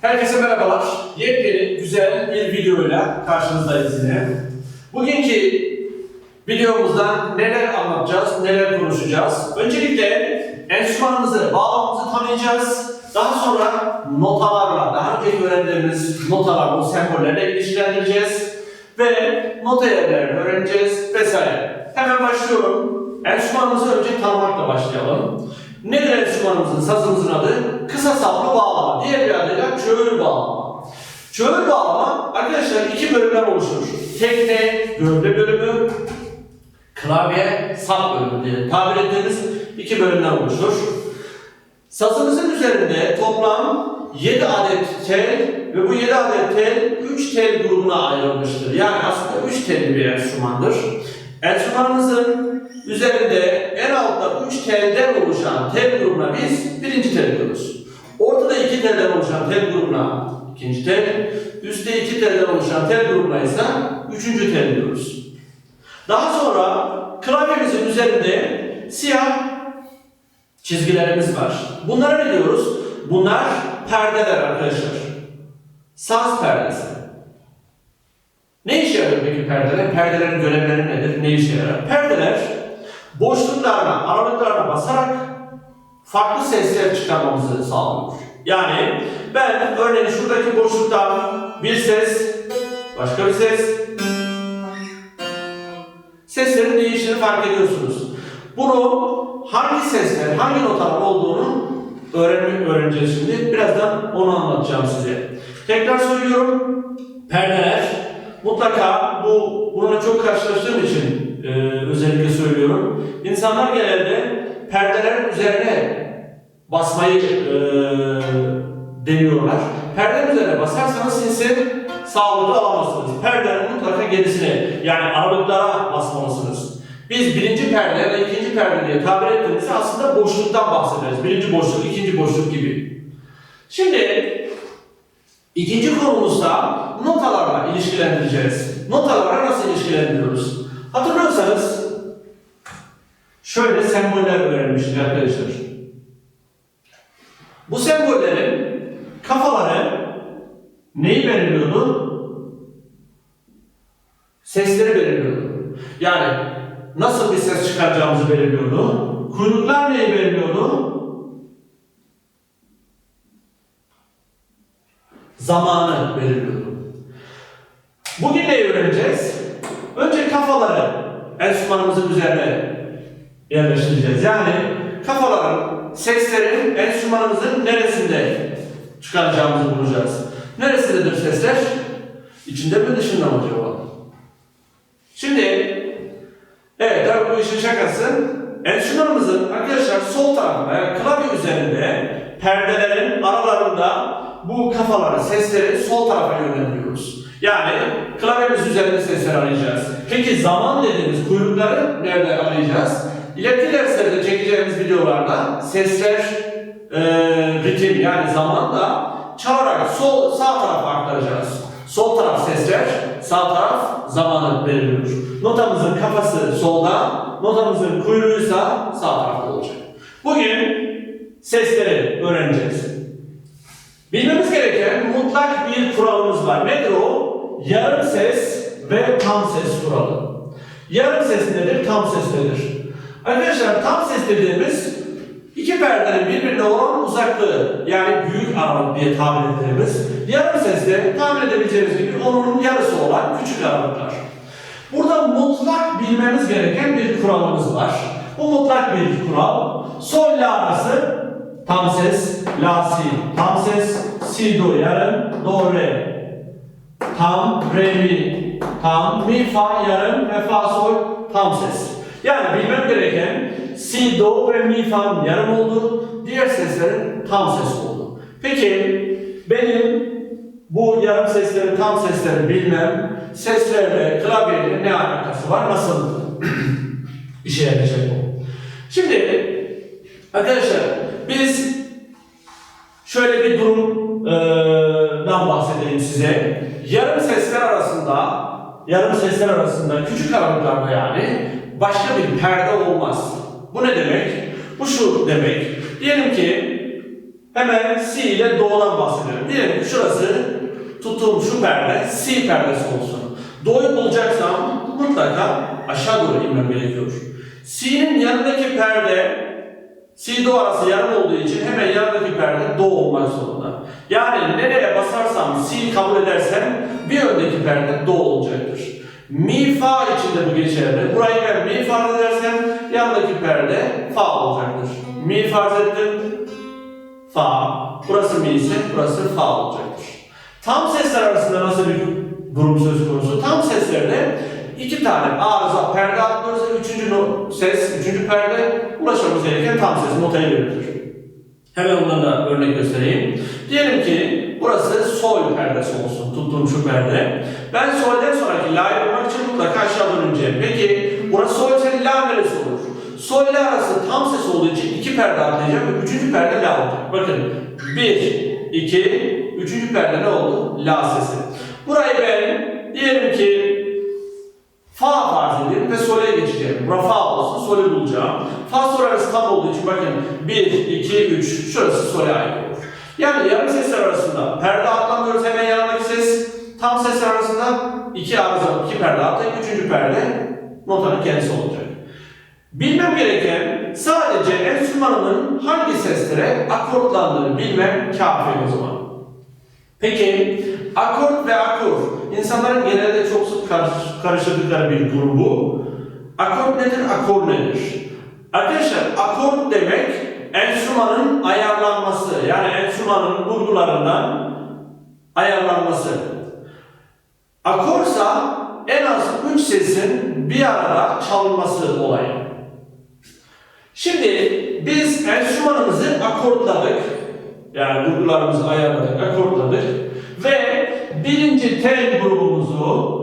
Herkese merhabalar. Yepyeni güzel bir videoyla karşınızdayız yine. Bugünkü videomuzda neler anlatacağız, neler konuşacağız. Öncelikle enstrümanımızı, bağlamamızı tanıyacağız. Daha sonra notalarla, daha önce öğrendiğimiz notalar, o sembollerle ilişkilendireceğiz. Ve nota yerlerini öğreneceğiz vesaire. Hemen başlıyorum. Enstrümanımızı önce tanımakla başlayalım. Nedir enstrümanımızın, sazımızın adı? Kısa saplı bağlama. Diğer bir adıyla çöğür bağlama. Çöğür bağlama arkadaşlar iki bölümden oluşur. Tekne, gövde bölümü, klavye, sap bölümü diye tabir ettiğimiz iki bölümden oluşur. Sazımızın üzerinde toplam 7 adet tel ve bu 7 adet tel 3 tel grubuna ayrılmıştır. Yani aslında 3 telli bir enstrümandır. Enstrümanımızın üzerinde en altta 3 telden oluşan tel grubuna biz birinci tel diyoruz. 2 telden oluşan tel grubuna ikinci tel, üstte 2 telden oluşan tel grubuna ise üçüncü tel diyoruz. Daha sonra klavyemizin üzerinde siyah çizgilerimiz var. Bunlara ne diyoruz? Bunlar perdeler arkadaşlar. Saz perdesi. Ne işe yarıyor peki perdeler? Perdelerin görevleri nedir? Ne işe yarar? Perdeler boşluklarına, aralıklarına basarak farklı sesler çıkarmamızı sağlıyor. Yani ben örneğin şuradaki boşluktan bir ses, başka bir ses, seslerin değiştiğini fark ediyorsunuz. Bunu hangi sesler, hangi notalar olduğunu öğrenmek öğreneceğiz şimdi. Birazdan onu anlatacağım size. Tekrar söylüyorum. Perdeler mutlaka bu bununla çok karşılaştığım için e, özellikle söylüyorum. İnsanlar genelde perdelerin üzerine basmayı e, deniyorlar. Perdenin üzerine basarsanız sesi sağlıklı alamazsınız. Perdenin mutlaka gerisine yani aralıklara basmalısınız. Biz birinci perde da ikinci perde diye tabir ettiğimizde aslında boşluktan bahsederiz. Birinci boşluk, ikinci boşluk gibi. Şimdi ikinci konumuzda notalarla ilişkilendireceğiz. Notalara nasıl ilişkilendiriyoruz? Hatırlıyorsanız şöyle semboller öğrenmiştik arkadaşlar. Bu sembollerin kafaları neyi belirliyordu? Sesleri belirliyordu. Yani nasıl bir ses çıkaracağımızı belirliyordu. Kuyruklar neyi belirliyordu? Zamanı belirliyordu. Bugün neyi öğreneceğiz? Önce kafaları enstrümanımızın üzerine yerleştireceğiz. Yani kafaların seslerin enstrümanımızın neresinde çıkaracağımızı bulacağız. Neresindedir sesler? İçinde mi dışında mı acaba? Şimdi evet tabii bu işin şakası enstrümanımızın arkadaşlar sol tarafında yani klavye üzerinde perdelerin aralarında bu kafaları, sesleri sol tarafa yönlendiriyoruz. Yani klavyemiz üzerinde sesler arayacağız. Peki zaman dediğimiz kuyrukları nerede arayacağız? İleriki derslerde çekeceğimiz videolarda sesler e, ritim yani zamanda çalarak sol sağ tarafa aktaracağız. Sol taraf sesler, sağ taraf zamanı belirliyor. Notamızın kafası solda, notamızın kuyruğuysa sağ tarafta olacak. Bugün sesleri öğreneceğiz. Bilmemiz gereken mutlak bir kuralımız var. Nedir o? Yarım ses ve tam ses kuralı. Yarım ses nedir? Tam ses nedir? Arkadaşlar tam ses dediğimiz iki perdenin birbirine olan uzaklığı yani büyük aralık diye tabir ettiğimiz yarım sesle tahmin edebileceğiniz gibi onun yarısı olan küçük aralıklar. Burada mutlak bilmemiz gereken bir kuralımız var. Bu mutlak bir kural. Sol la arası tam ses, la si tam ses, si do yarım, do re tam, re mi tam, mi fa yarım ve fa sol tam ses. Yani bilmem gereken si, do ve mi fa yarım oldu. Diğer seslerin tam ses oldu. Peki benim bu yarım seslerin tam sesleri bilmem seslerle klavyeyle ne alakası var? Nasıl işe yarayacak bu? Şimdi arkadaşlar biz şöyle bir durumdan bahsedeyim size. Yarım sesler arasında yarım sesler arasında küçük aralıklarda yani başka bir perde olmaz. Bu ne demek? Bu şu demek. Diyelim ki Hemen C ile doğudan bahsedelim. Diyelim ki şurası tuttuğum şu perde C perdesi olsun. Doğuyu bulacaksam mutlaka aşağı doğru inmem gerekiyor. C'nin yanındaki perde C doğu arası yarım olduğu için hemen yanındaki perde doğu olmak zorunda. Yani nereye basarsam C kabul edersem bir öndeki perde doğu olacaktır. Mi fa için de bu geçerli. Burayı ben mi farz edersem yanındaki perde fa olacaktır. Mi farz ettim. Fa. Burası mi ise burası fa olacaktır. Tam sesler arasında nasıl bir durum söz konusu? Tam seslerde iki tane arıza perde atlıyoruz ve üçüncü ses, üçüncü perde ulaşmamız gereken tam ses notayı verir. Hemen ondan da örnek göstereyim. Diyelim ki burası sol perdesi olsun, tuttuğum şu perde. Ben solden sonraki la'yı bulmak için mutlaka aşağı döneceğim. Peki burası sol ise la neresi olur? Sol la arası tam ses olduğu için iki perde atlayacağım ve üçüncü perde la olacak. Bakın bir, iki, üçüncü perde ne oldu? La sesi. Burayı ben diyelim ki Fa farz edeyim ve sol'e geçeceğim. Bura fa olsun, sol'ü bulacağım. Fa sol arası tam olduğu için bakın 1, 2, 3 şurası sol'e ait olur. Yani yarım sesler arasında perde atlamıyoruz hemen yanındaki ses. Tam sesler arasında iki arıza, iki perde atlayıp üçüncü perde notanın kendisi olacak. Bilmem gereken sadece enstrümanımın hangi seslere akortlandığını bilmem kafi o zaman. Peki akort ve akur insanların genelde çok sık karış- karıştırdıkları bir durum bu. Akort nedir, akor nedir? Arkadaşlar akort demek enstrümanın ayarlanması yani enstrümanın vurgularından ayarlanması. Akorsa en az üç sesin bir arada çalınması olayı. Şimdi biz enstrümanımızı akortladık. Yani vurgularımızı ayarladık, akortladık. Ve birinci tel grubumuzu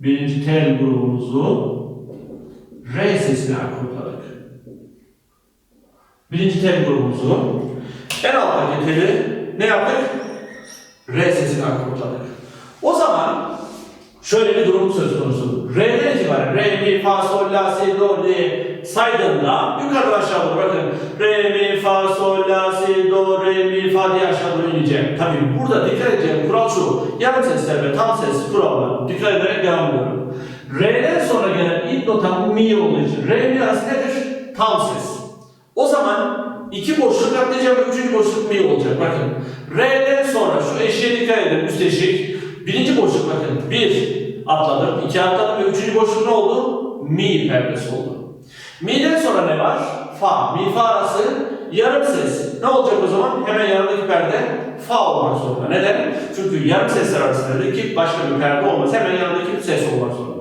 birinci tel grubumuzu re sesine akortladık. Birinci tel grubumuzu en alttaki teli ne yaptık? Re sesine akortladık. O zaman şöyle bir durum söz konusu. Re'den itibaren re, mi, fa, sol, la, si, do diye saydığımda yukarıdan aşağı doğru bakın. Re, mi, fa, sol, la, si, do, re, mi, fa diye aşağı doğru ineceğim. Tabii burada dikkat edeceğim kural şu. Yarım sesler ve tam ses kuralına dikkat ederek devam ediyorum. Re'den sonra gelen ilk notam mi olduğu için re, mi arası nedir? Tam ses. O zaman iki boşluk atlayacağım ve üçüncü boşluk mi olacak. Bakın. Re'den sonra şu eşiğe dikkat edin. Üst eşik. Birinci boşluk bakın. Bir atladım, iki atladım ve üçüncü boşluk ne oldu? Mi perdesi oldu. Mi'den sonra ne var? Fa. Mi fa arası yarım ses. Ne olacak o zaman? Hemen yanındaki perde fa olmak zorunda. Neden? Çünkü yarım sesler arasında iki başka bir perde olmaz. Hemen yanındaki bir ses olmak zorunda.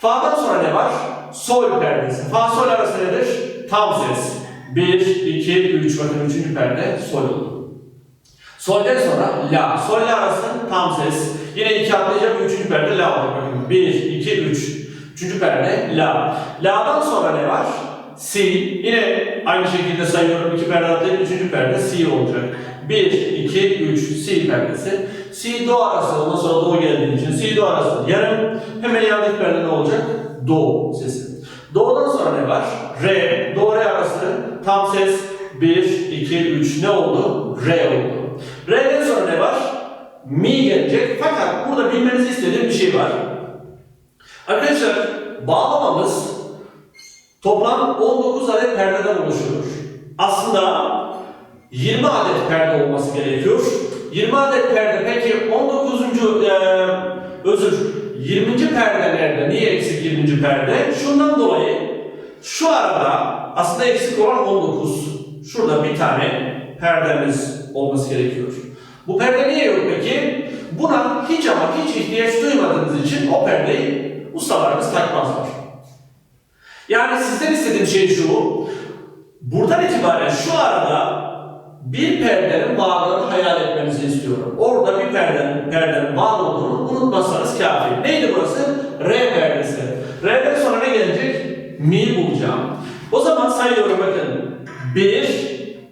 Fa'dan sonra ne var? Sol perdesi. Fa sol arası nedir? Tam ses. 1, 2, 3. Bakın üçüncü perde sol oldu. Sol'den sonra la. Sol la arası tam ses. Yine iki atlayacak ve üçüncü perde la olacak. Bakın 1, 2, 3. Üçüncü perde la. La'dan sonra ne var? Si. Yine aynı şekilde sayıyorum. iki perde atlayıp üçüncü perde si olacak. 1, 2, 3. Si perdesi. Si do arası. Ondan sonra do geldiği için si do arası yarım. Hemen yanındaki perde ne olacak? Do sesi. Do'dan sonra ne var? Re. Do re arası tam ses. 1, 2, 3 ne oldu? Re oldu. Re'den sonra ne var? Mi gelecek. Fakat burada bilmenizi istediğim bir şey var. Arkadaşlar bağlamamız toplam 19 adet perdeden oluşuyor. Aslında 20 adet perde olması gerekiyor. 20 adet perde peki 19. eee özür 20. perde nerede? Niye eksik 20. perde? Şundan dolayı şu arada aslında eksik olan 19. Şurada bir tane perdemiz olması gerekiyor. Bu perde niye yok peki? Buna hiç ama hiç ihtiyaç duymadığınız için o perdeyi ustalarımız takmazlar. Yani sizden istediğim şey şu, buradan itibaren şu arada bir perdenin bağlılığını hayal etmenizi istiyorum. Orada bir perdenin, perdenin bağlı olduğunu unutmazsanız kafi. Neydi burası? R perdesi. R'den sonra ne gelecek? Mi bulacağım. O zaman sayıyorum bakın. Bir,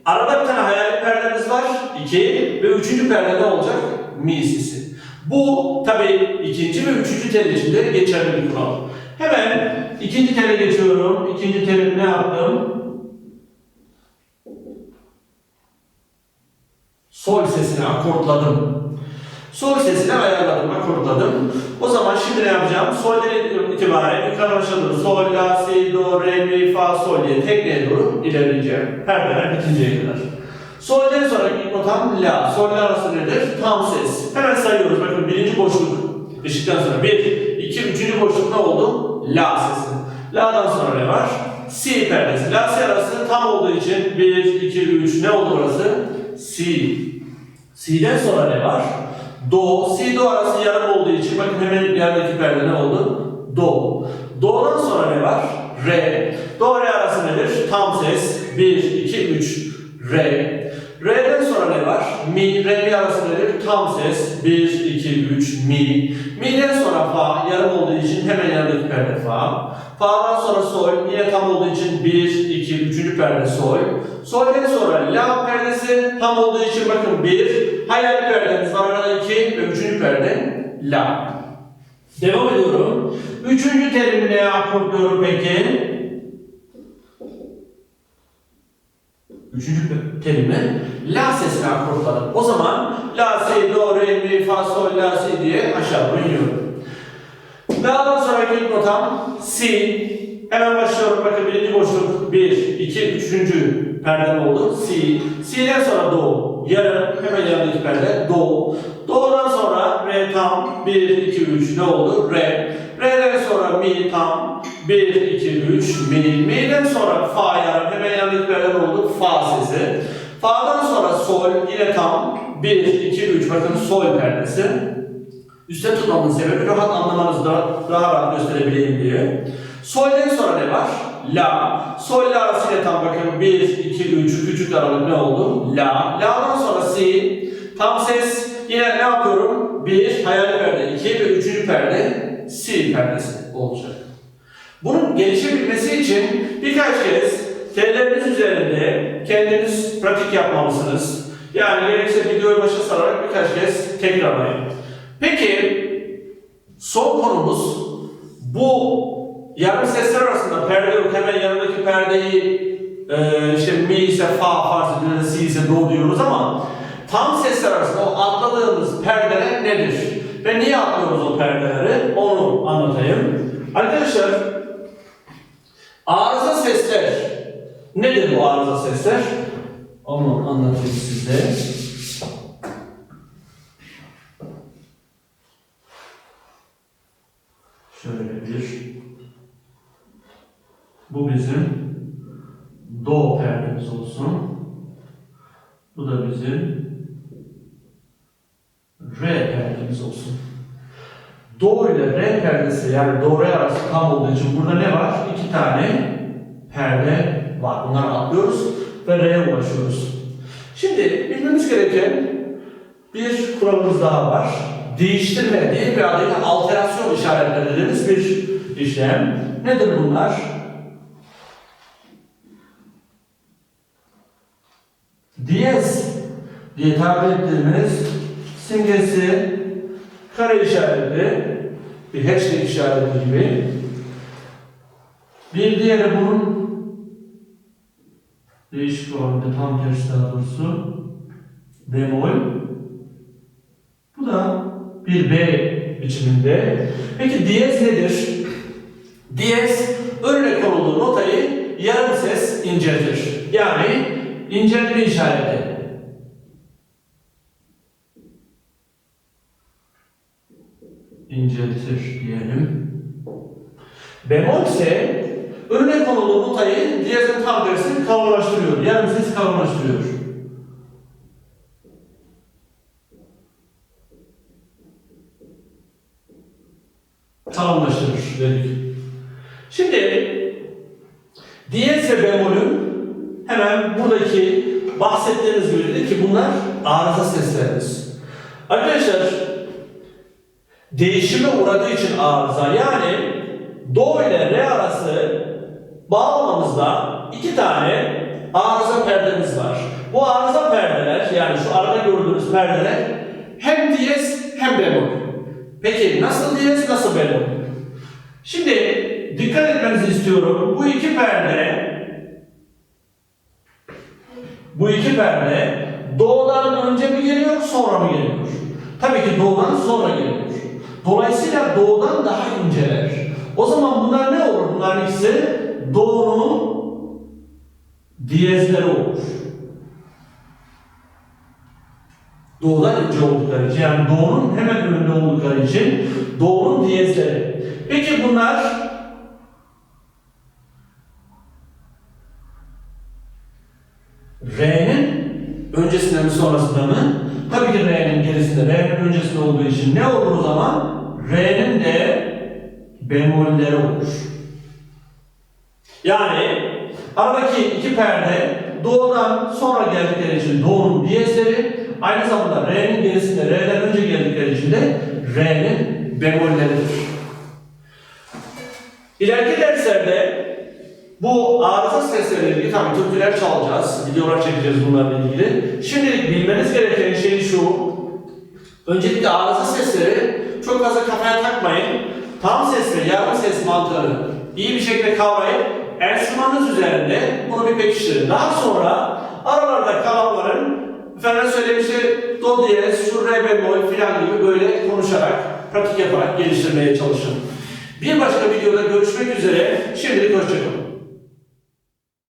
arada bir tane hayali perdemiz var. İki ve üçüncü perde ne olacak? Mi sesi. Bu tabi ikinci ve üçüncü tel için de geçerli bir kural. Hemen ikinci tele geçiyorum. İkinci telim ne yaptım? Sol sesini akortladım. Sol sesini ayarladım, akortladım. O zaman şimdi ne yapacağım? Sol'den itibaren yukarı aşağı sol, la, si, do, re, mi, fa, sol diye tekneye doğru ilerleyeceğim. Perdeler bitinceye kadar. Sol'den sonra ilk notam la. Sol la arası nedir? Tam ses. Hemen sayıyoruz. Bakın birinci boşluk. Işıktan sonra bir, iki, üçüncü boşluk ne oldu? La sesi. La'dan sonra ne var? Si perdesi. La si arası tam olduğu için bir, iki, üç ne oldu orası? Si. Si'den sonra ne var? Do. Si do arası yarım olduğu için bakın hemen yerdeki perde ne oldu? Do. Do'dan sonra ne var? Re. Do re arası nedir? Tam ses. 1, 2, 3. Re. Re'den sonra ne var? Mi. Re mi arası nedir? Tam ses. 1, 2, 3. Mi. Mi'den sonra fa. Yarım olduğu için hemen yanındaki perde fa. Fa'dan sonra sol. Yine tam olduğu için 1, 2, 3. perde sol. Sol'den sonra la perdesi tam olduğu için bakın 1. Hayal perdemiz var arada 2 ve 3. perde la. Devam ediyorum. Üçüncü terimi neye akortluyorum peki? Üçüncü terimi la sesine akortladım. O zaman la, si, do, re, mi, fa, sol, la, si diye aşağı doğru iniyorum. La'dan sonraki ilk notam si. Hemen başlıyorum. Bakın birinci boşluk 1, 2, üçüncü perde oldu? Si. Si'den sonra do. Yarım. Hemen yanındaki perde do. Do'dan sonra re tam 1, 2, 3 ne oldu? Re. Re'den sonra mi tam 1, 2, 3 mi. Mi'den sonra fa yarım. Hemen perde ne oldu? Fa sesi. Fa'dan sonra sol yine tam 1, 2, 3 bakın sol perdesi. Üste tutmamın sebebi rahat anlamanızda daha rahat gösterebileyim diye. Sol'den sonra ne var? La. Sol la arasıyla tam bakın 1, 2, 3 küçük aralık ne oldu? La. La'dan sonra si. Tam ses yine ne yapıyorum? 1 hayal perde, 2 ve 3. perde si perdesi olacak. Bunun gelişebilmesi için birkaç kez telleriniz üzerinde kendiniz pratik yapmalısınız. Yani gerekirse videoyu başa sararak birkaç kez tekrarlayın. Peki son konumuz bu yarım sesler arasında perde yok hemen yanındaki perdeyi e, işte mi ise fa farz ediyoruz, si ise do diyoruz ama tam sesler arasında o atladığımız perdeler nedir? Ve niye atlıyoruz o perdeleri? Onu anlatayım. Arkadaşlar arıza sesler nedir bu arıza sesler? Onu anlatayım size. Şöyle bir. Bu bizim do perdemiz olsun. Bu da bizim re perdemiz olsun. Do ile re perdesi yani do re arası tam olduğu için burada ne var? İki tane perde var. Bunları atlıyoruz ve re'ye ulaşıyoruz. Şimdi bilmemiz gereken bir kuralımız daha var. Değiştirme diye bir adıyla alterasyon işaretleri dediğimiz bir işlem. Nedir bunlar? Diyez diye tabir ettiğimiz simgesi kare işareti, bir hashtag işareti gibi. Bir diğeri bunun değişik olan tam tersi daha doğrusu bemol. Bu da bir B biçiminde. Peki diyez nedir? Diyez önüne konulduğu notayı yarım ses inceltir. Yani inceltme işareti. İnceltir. Bemol ise önüne konulduğu notayı diyezin tam tersini kalınlaştırıyor. Yarım ses kalınlaştırıyor. tamamlaştırır dedik. Şimdi diyez ve bemolün hemen buradaki bahsettiğimiz gibi dedik ki bunlar arıza seslerimiz. Arkadaşlar değişime uğradığı için arıza yani do ile re arası bağlamamızda iki tane arıza perdemiz var. Bu arıza perdeler yani şu arada gördüğünüz perdeler hem diyez hem bemol. Peki nasıl diyez, nasıl bemol? Şimdi dikkat etmenizi istiyorum. Bu iki perde bu iki perde doğudan önce mi geliyor, sonra mı geliyor? Tabii ki doğudan sonra geliyor. Dolayısıyla doğudan daha inceler. O zaman bunlar ne olur? Bunların ikisi doğunun diyezleri olur. Doğudan ince oldukları için, yani doğunun hemen önünde oldukları için doğunun diyezleri. Peki bunlar R'nin öncesinde mi sonrasında mı? Tabii ki R'nin gerisinde, R'nin öncesinde olduğu için ne olur o zaman? R'nin de bemolleri olur. Yani aradaki iki perde doğudan sonra geldikleri için doğunun diyezleri, aynı zamanda R'nin gerisinde R'den önce geldikleri için de R'nin bemolleridir. İleriki derslerde bu arıza sesleriyle ilgili tabii türküler çalacağız, videolar çekeceğiz bunlarla ilgili. Şimdilik bilmeniz gereken şey şu, öncelikle arıza sesleri çok fazla kafaya takmayın. Tam ses ve yarım ses mantığını iyi bir şekilde kavrayıp enstrümanınız üzerinde bunu bir pekiştirin. Daha sonra aralarda kalanların efendim söylemişti do diyez, şu re bemol filan gibi böyle konuşarak, pratik yaparak geliştirmeye çalışın. Bir başka videoda görüşmek üzere. Şimdilik hoşçakalın.